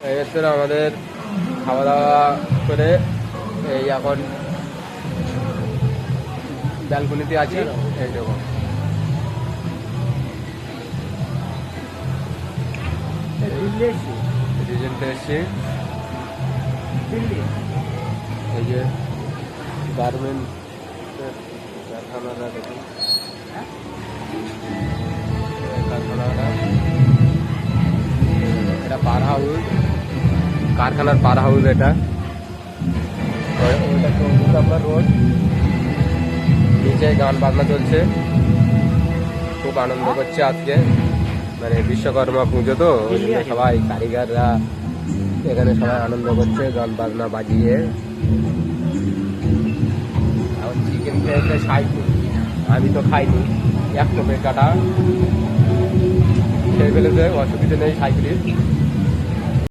হচ্ছে আমাদের খাওয়া দাওয়া করে এই এখন ব্যালকনিতে আছি। এই দেখো। রিজেন্টে এসছি। এই যে গার্মেন্ট কারখানাটা দেখুন। কারখানাটা। এটা পার হাউস। কারখানার পার হাউস এটা। রোড। নিচে গান বাজনা চলছে। খুব আনন্দ করছে আজকে। মানে বিশ্বকর্মা পুজো তো সবাই কারিগররা এখানে সবাই আনন্দ করছে, গান বাজনা বাজিয়ে। চিকেন খেয়েছে সাইকেল আমি তো খাইনি। এক টোপে কাটা খেয়ে ফেলেছে, অসুবিধা নেই সাইকেলের